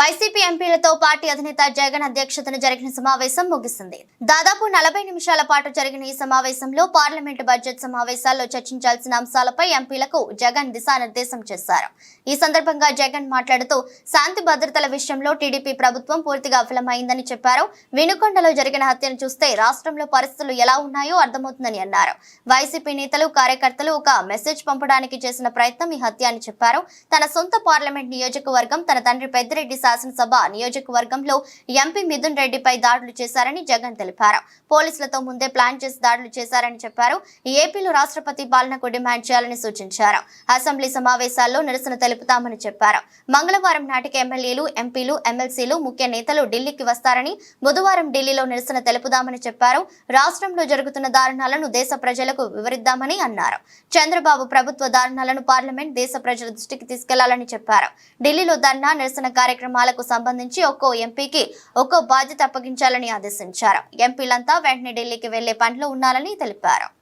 Party అధినేత జగన్ అధ్యక్షతన జరిగిన సమావేశం ముగిసింది. దాదాపు నలభై నిమిషాల పాటు జరిగిన ఈ సమావేశంలో పార్లమెంటు బడ్జెట్ సమావేశాల్లో చర్చించాల్సిన అంశాలపై ఎంపీలకు జగన్ దిశానిర్దేశం చేశారు. ఈ సందర్భంగా జగన్ మాట్లాడుతూ శాంతి భద్రతల విషయంలో టీడీపీ ప్రభుత్వం పూర్తిగా విఫలమైందని చెప్పారు. వినుకొండలో జరిగిన హత్యను చూస్తే రాష్ట్రంలో పరిస్థితులు ఎలా ఉన్నాయో అర్థమవుతుందని అన్నారు. వైసీపీ నేతలు కార్యకర్తలు ఒక మెసేజ్ పంపడానికి చేసిన ప్రయత్నం ఈ హత్య అని చెప్పారు. తన సొంత పార్లమెంట్ నియోజకవర్గం తన తండ్రి పెద్దిరెడ్డి శాసనసభ నియోజకవర్గంలో ఎంపీ మిథున్ రెడ్డిపై దాడులు చేశారని జగన్ తెలిపారు. పోలీసులతో ముందే ప్లాన్ చేసి దాడులు చేశారని చెప్పారు. ఏపీలో రాష్ట్రపతి పాలనకు డిమాండ్ చేయాలని సూచించారు. అసెంబ్లీ సమావేశాల్లో నిరసన తెలుపుతామని చెప్పారు. మంగళవారం నాటికి ఎమ్మెల్యేలు ఎంపీలు ఎమ్మెల్సీలు ముఖ్య నేతలు ఢిల్లీకి వస్తారని బుధవారం ఢిల్లీలో నిరసన తెలుపుదామని చెప్పారు. రాష్ట్రంలో జరుగుతున్న దారుణాలను దేశ ప్రజలకు వివరిద్దామని అన్నారు. చంద్రబాబు ప్రభుత్వ దారుణాలను పార్లమెంట్ దేశ ప్రజల దృష్టికి తీసుకెళ్ళాలని చెప్పారు. ఢిల్లీలో ధర్నా నిరసన కార్యక్రమాలు కార్యక్రమాలకు సంబంధించి ఒక్కో ఎంపీకి ఒక్కో బాధ్యత అప్పగించాలని ఆదేశించారు. ఎంపీలంతా వెంటనే ఢిల్లీకి వెళ్ళే పనిలో ఉన్నారని తెలిపారు.